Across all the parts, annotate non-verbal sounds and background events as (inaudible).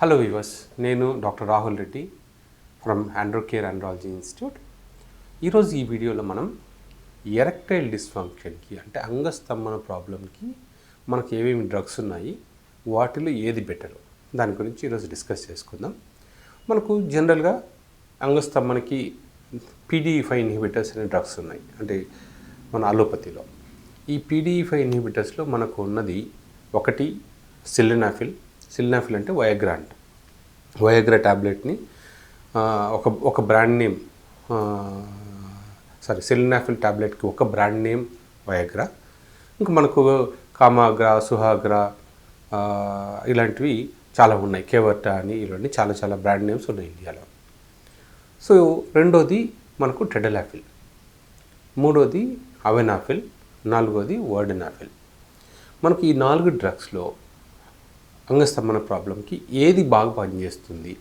Hello viewers నేను doctor Rahul Reddy from Andro care andrology institute ఈరోజు ఈ వీడియోలో మనం ఎరెక్టైల్ డిస్ఫంక్షన్కి అంటే అంగస్తంభన ప్రాబ్లంకి మనకు ఏమేమి డ్రగ్స్ ఉన్నాయి వాటిలో ఏది బెటర్ దాని గురించి ఈరోజు డిస్కస్ చేసుకుందాం. మనకు జనరల్గా అంగస్తంభనకి పీడీఈ ఫైవ్ ఇన్హిబిటర్స్ అనే డ్రగ్స్ ఉన్నాయి అంటే మన అలోపతిలో ఈ పీడీఈ ఫైవ్ ఇన్హిబిటర్స్లో మనకు ఉన్నది ఒకటి సిలినాఫిల్ సిల్నాఫిల్ అంటే వయగ్రా అంట. వయగ్రా ట్యాబ్లెట్ని ఒక ఒక బ్రాండ్ నేమ్ సారీ సిల్నాఫిల్ ట్యాబ్లెట్కి ఒక బ్రాండ్ నేమ్ వయగ్రా. ఇంకా మనకు కామాగ్రా సుహాగ్రా ఇలాంటివి చాలా ఉన్నాయి. కేవర్టా అని ఇలాంటి చాలా చాలా బ్రాండ్ నేమ్స్ ఉన్నాయి ఇండియాలో. సో రెండోది మనకు టెడలాఫిల్. మూడోది అవెనాఫిల్. నాలుగోది వర్డెనాఫిల్. మనకు ఈ నాలుగు డ్రగ్స్లో అంగస్తంభన ప్రాబ్లంకి ఏది బాగా పనిచేస్తుంది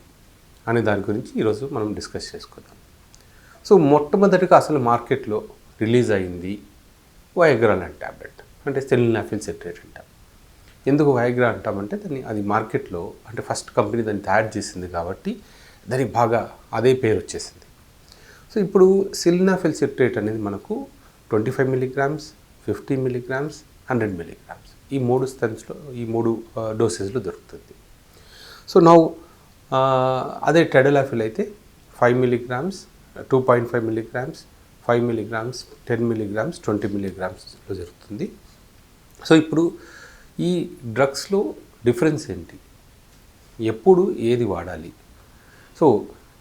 అనే దాని గురించి ఈరోజు మనం డిస్కస్ చేసుకుందాం. సో మొట్టమొదటిగా అసలు మార్కెట్లో రిలీజ్ అయింది వయగ్రా లాంటి ట్యాబ్లెట్ అంటే సెలినాఫిల్ సెట్రేట్ అంటాం. ఎందుకు వయగ్రా అంటామంటే దాన్ని అది మార్కెట్లో అంటే ఫస్ట్ కంపెనీ దాన్ని తయారు చేసింది కాబట్టి దానికి బాగా అదే పేరు వచ్చేసింది. సో ఇప్పుడు సిలినాఫిల్ సెట్రేట్ అనేది మనకు twenty five milligrams fifty milligrams hundred milligrams ఈ మూడు స్టెన్స్లో ఈ మూడు డోసెస్లో దొరుకుతుంది. సో నౌ అదే టెడలాఫిల్ అయితే five milligrams two point five milligrams five milligrams ten milligrams twenty మిలీగ్రామ్స్లో జరుగుతుంది. సో ఇప్పుడు ఈ డ్రగ్స్లో డిఫరెన్స్ ఏంటి? ఎప్పుడు ఏది వాడాలి? సో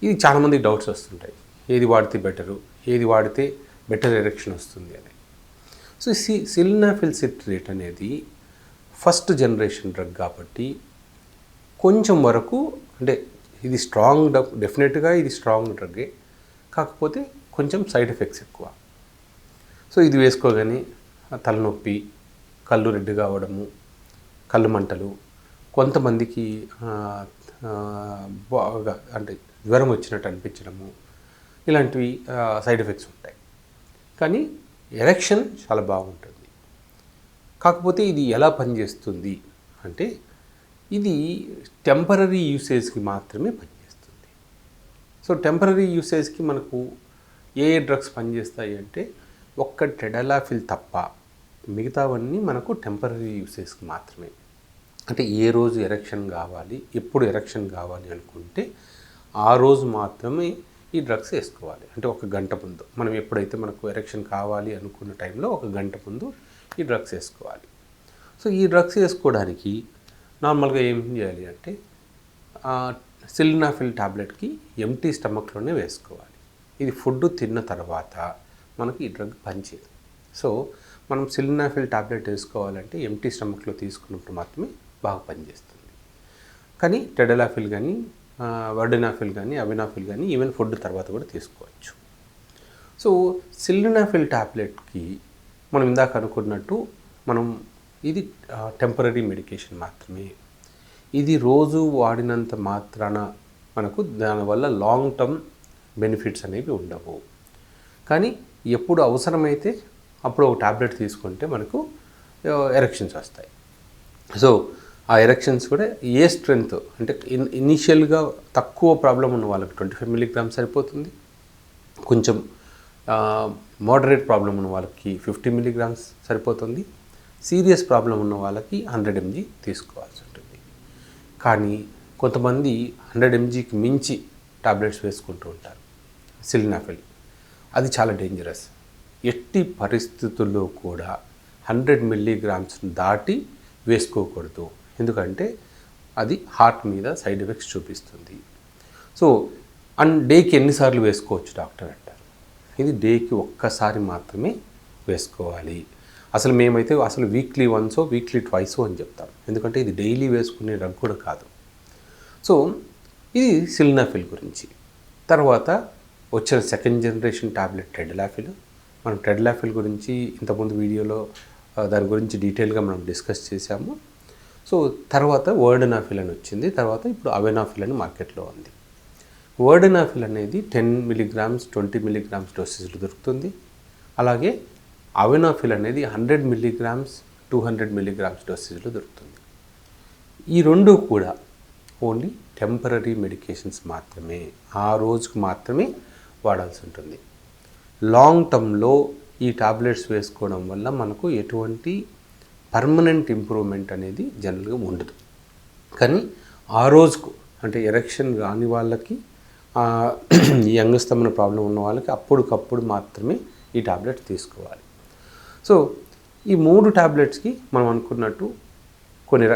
ఇది చాలామంది డౌట్స్ వస్తుంటాయి. ఏది వాడితే బెటరు ఏది వాడితే బెటర్ ఎరెక్షన్ వస్తుంది అని. సో సి సిలినాఫిల్ సిట్రేట్ అనేది ఫస్ట్ జనరేషన్ డ్రగ్ కాబట్టి కొంచెం వరకు అంటే ఇది స్ట్రాంగ్ డ్రగ్ డెఫినెట్గా ఇది స్ట్రాంగ్ డ్రగ్గే. కాకపోతే కొంచెం సైడ్ ఎఫెక్ట్స్ ఎక్కువ. సో ఇది వేసుకోగానే తలనొప్పి కళ్ళు రెడ్డి కావడము కళ్ళు మంటలు కొంతమందికి బాగా అంటే జ్వరం వచ్చినట్టు అనిపించడము ఇలాంటివి సైడ్ ఎఫెక్ట్స్ ఉంటాయి. కానీ ఎరెక్షన్ చాలా బాగుంటుంది. కాకపోతే ఇది ఎలా పనిచేస్తుంది అంటే ఇది టెంపరీ యూసేజ్కి మాత్రమే పనిచేస్తుంది. సో టెంపరీ యూసేజ్కి మనకు ఏ ఏ డ్రగ్స్ పనిచేస్తాయి అంటే ఒక్క టెడలాఫిల్ తప్ప మిగతావన్నీ మనకు టెంపరీ యూసేజ్కి మాత్రమే. అంటే ఏ రోజు ఎరక్షన్ కావాలి ఎప్పుడు ఎరక్షన్ కావాలి అనుకుంటే ఆ రోజు మాత్రమే ఈ డ్రగ్స్ వేసుకోవాలి. అంటే ఒక గంట ముందు. మనం ఎప్పుడైతే మనకు ఎరక్షన్ కావాలి అనుకున్న టైంలో ఒక గంట ముందు ఈ డ్రగ్స్ వేసుకోవాలి. సో ఈ డ్రగ్స్ వేసుకోవడానికి నార్మల్గా ఏం చేయాలి అంటే సిలినాఫిల్ టాబ్లెట్కి ఎంటీ స్టమక్లోనే వేసుకోవాలి. ఇది ఫుడ్ తిన్న తర్వాత మనకి ఈ డ్రగ్ పనిచేయదు. సో మనం సిలినాఫిల్ టాబ్లెట్ వేసుకోవాలంటే ఎంటీ స్టమక్లో తీసుకున్నప్పుడు మాత్రమే బాగా పనిచేస్తుంది. కానీ టెడలాఫిల్ కానీ వర్డినాఫిల్ కానీ అవినాఫిల్ కానీ ఈవెన్ ఫుడ్ తర్వాత కూడా తీసుకోవచ్చు. సో సిలినాఫిల్ టాబ్లెట్కి మనం ఇందాక అనుకున్నట్టు మనం ఇది టెంపరీ మెడికేషన్ మాత్రమే. ఇది రోజు వాడినంత మాత్రాన మనకు దానివల్ల లాంగ్ టర్మ్ బెనిఫిట్స్ అనేవి ఉండవు. కానీ ఎప్పుడు అవసరమైతే అప్పుడు ఒక టాబ్లెట్ తీసుకుంటే మనకు ఎరక్షన్స్ వస్తాయి. సో ఆ ఎరక్షన్స్ కూడా ఏ స్ట్రెంగ్త్ అంటే ఇన్ ఇనీషియల్గా తక్కువ ప్రాబ్లం ఉన్న వాళ్ళకి ట్వంటీ ఫైవ్ మిలీగ్రామ్స్ సరిపోతుంది. కొంచెం మోడరేట్ ప్రాబ్లం ఉన్న వాళ్ళకి ఫిఫ్టీ మిలీగ్రామ్స్ సరిపోతుంది. సీరియస్ ప్రాబ్లం ఉన్న వాళ్ళకి హండ్రెడ్ ఎంజీ తీసుకోవాల్సి ఉంటుంది. కానీ కొంతమంది హండ్రెడ్ ఎంజీకి మించి టాబ్లెట్స్ వేసుకుంటూ ఉంటారు. సిలినాఫిల్ అది చాలా డేంజరస్ ఎట్టి పరిస్థితుల్లో కూడా హండ్రెడ్ మిల్లీగ్రామ్స్ దాటి వేసుకోకూడదు. ఎందుకంటే అది హార్ట్ మీద సైడ్ ఎఫెక్ట్స్ చూపిస్తుంది. సో అండ్ డేకి ఎన్నిసార్లు వేసుకోవచ్చు డాక్టర్ అంటారు ఇది డేకి ఒక్కసారి మాత్రమే వేసుకోవాలి. అసలు మేమైతే అసలు వీక్లీ వన్సో వీక్లీ ట్వైసో అని చెప్తాం. ఎందుకంటే ఇది డైలీ వేసుకునే డ్రగ్ కూడా కాదు. సో ఇది సిలినాఫిల్ గురించి. తర్వాత వచ్చిన సెకండ్ జనరేషన్ టాబ్లెట్ టెడ్లాఫిల్ మనం టెడ్లాఫిల్ గురించి ఇంతకుముందు వీడియోలో దాని గురించి డీటెయిల్గా మనం డిస్కస్ చేశాము. సో తర్వాత వర్డనాఫిల్ అని వచ్చింది. తర్వాత ఇప్పుడు అవెనాఫిల్ అని మార్కెట్లో ఉంది. వర్డెనాఫిల్ అనేది టెన్ మిలీగ్రామ్స్ ట్వంటీ మిలీగ్రామ్స్ డోసేజ్లో దొరుకుతుంది. అలాగే అవెనాఫిల్ అనేది hundred milligrams two hundred milligrams డోసేజ్లో దొరుకుతుంది. ఈ రెండు కూడా ఓన్లీ టెంపరీ మెడికేషన్స్ మాత్రమే. ఆ రోజుకు మాత్రమే వాడాల్సి ఉంటుంది. లాంగ్ టర్మ్లో ఈ టాబ్లెట్స్ వేసుకోవడం వల్ల మనకు ఎటువంటి పర్మనెంట్ ఇంప్రూవ్మెంట్ అనేది జనరల్గా ఉండదు. కానీ ఆ రోజుకు అంటే ఎరక్షన్ రాని వాళ్ళకి (clears throat) ఈ అంగస్తమన ప్రాబ్లం ఉన్న వాళ్ళకి అప్పటికప్పుడు మాత్రమే ఈ టాబ్లెట్ తీసుకోవాలి. సో ఈ మూడు టాబ్లెట్స్కి మనం అనుకున్నట్టు కొన్ని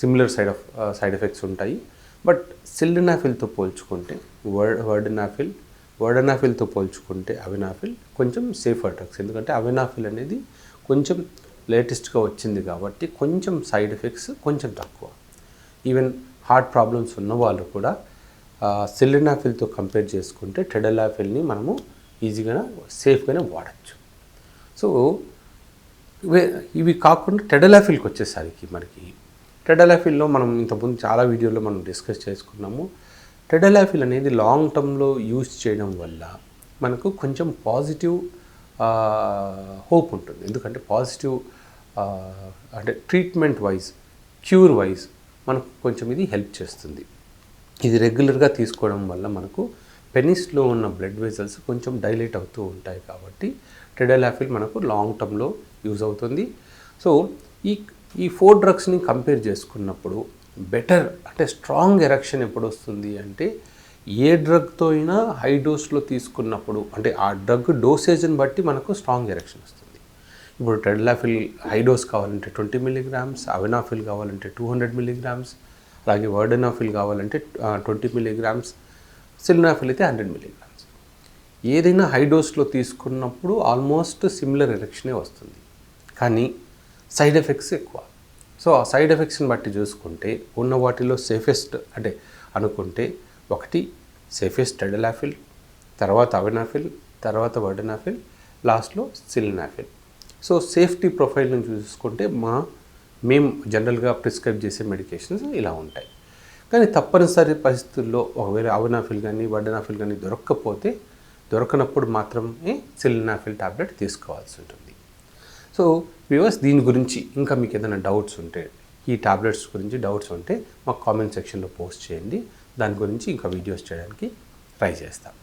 similar side of side effects ఉంటాయి. బట్ సిల్డనాఫిల్తో పోల్చుకుంటే వర్డ్ వర్డనాఫిల్ వర్డనాఫిల్తో పోల్చుకుంటే అవినాఫిల్ కొంచెం సేఫర్ డ్రగ్స్ ఎందుకంటే అవినాఫిల్ అనేది కొంచెం లేటెస్ట్గా వచ్చింది కాబట్టి కొంచెం సైడ్ ఎఫెక్ట్స్ కొంచెం తక్కువ. ఈవెన్ హార్ట్ ప్రాబ్లమ్స్ ఉన్న వాళ్ళు కూడా సిలినాఫిల్తో కంపేర్ చేసుకుంటే టెడలాఫిల్ని మనము ఈజీగా సేఫ్గానే వాడచ్చు. సో ఇవి కాకుండా టెడలాఫిల్కి వచ్చేసరికి మనకి టెడలాఫిల్లో మనం ఇంతకుముందు చాలా వీడియోలో మనం డిస్కస్ చేసుకున్నాము. టెడలాఫిల్ అనేది లాంగ్ టర్మ్లో యూజ్ చేయడం వల్ల మనకు కొంచెం పాజిటివ్ హోప్ ఉంటుంది. ఎందుకంటే పాజిటివ్ అంటే ట్రీట్మెంట్ వైజ్ క్యూర్ వైజ్ మనకు కొంచెం ఇది హెల్ప్ చేస్తుంది. ఇది రెగ్యులర్గా తీసుకోవడం వల్ల మనకు పెనిస్లో ఉన్న బ్లడ్ వెజల్స్ కొంచెం డైలేట్ అవుతూ ఉంటాయి కాబట్టి టెడలాఫిల్ మనకు లాంగ్ టర్మ్లో యూజ్ అవుతుంది. సో ఈ ఈ ఫోర్ డ్రగ్స్ని కంపేర్ చేసుకున్నప్పుడు బెటర్ అంటే స్ట్రాంగ్ ఎరక్షన్ ఎప్పుడు వస్తుంది అంటే ఏ డ్రగ్తో అయినా హై డోస్లో తీసుకున్నప్పుడు అంటే ఆ డ్రగ్ డోసేజ్ని బట్టి మనకు స్ట్రాంగ్ ఎరక్షన్ వస్తుంది. ఇప్పుడు టెడ్లాఫిల్ హై డోస్ కావాలంటే ట్వంటీ మిల్లీగ్రామ్స్ అవినాఫిల్ కావాలంటే టూ హండ్రెడ్ మిల్లీగ్రామ్స్ అలాగే వర్డెనాఫిల్ కావాలంటే ట్వంటీ మిలీగ్రామ్స్ సిలినాఫిల్ అయితే హండ్రెడ్ మిలీగ్రామ్స్ ఏదైనా హై డోస్లో తీసుకున్నప్పుడు ఆల్మోస్ట్ సిమిలర్ ఎరెక్షనే వస్తుంది. కానీ సైడ్ ఎఫెక్ట్స్ ఎక్కువ. సో ఆ సైడ్ ఎఫెక్ట్స్ని బట్టి చూసుకుంటే ఉన్న వాటిలో సేఫెస్ట్ అంటే అనుకుంటే ఒకటి సేఫెస్ట్ టెడలాఫిల్ తర్వాత అవెనాఫిల్ తర్వాత వర్డనాఫిల్ లాస్ట్లో సిలినాఫిల్. సో సేఫ్టీ ప్రొఫైల్ని చూసుకుంటే మా మేము జనరల్గా ప్రిస్క్రైబ్ చేసే మెడికేషన్స్ ఇలా ఉంటాయి. కానీ తప్పనిసరి పరిస్థితుల్లో ఒకవేళ అవనాఫిల్ కానీ వడ్డనాఫిల్ కానీ దొరక్కపోతే దొరకనప్పుడు మాత్రమే సిలినాఫిల్ టాబ్లెట్ తీసుకోవాల్సి ఉంటుంది. సో వ్యూవర్స్ దీని గురించి ఇంకా మీకు ఏదైనా డౌట్స్ ఉంటే ఈ టాబ్లెట్స్ గురించి డౌట్స్ ఉంటే మాకు కామెంట్ సెక్షన్లో పోస్ట్ చేయండి. దాని గురించి ఇంకా వీడియోస్ చేయడానికి ట్రై చేస్తాం.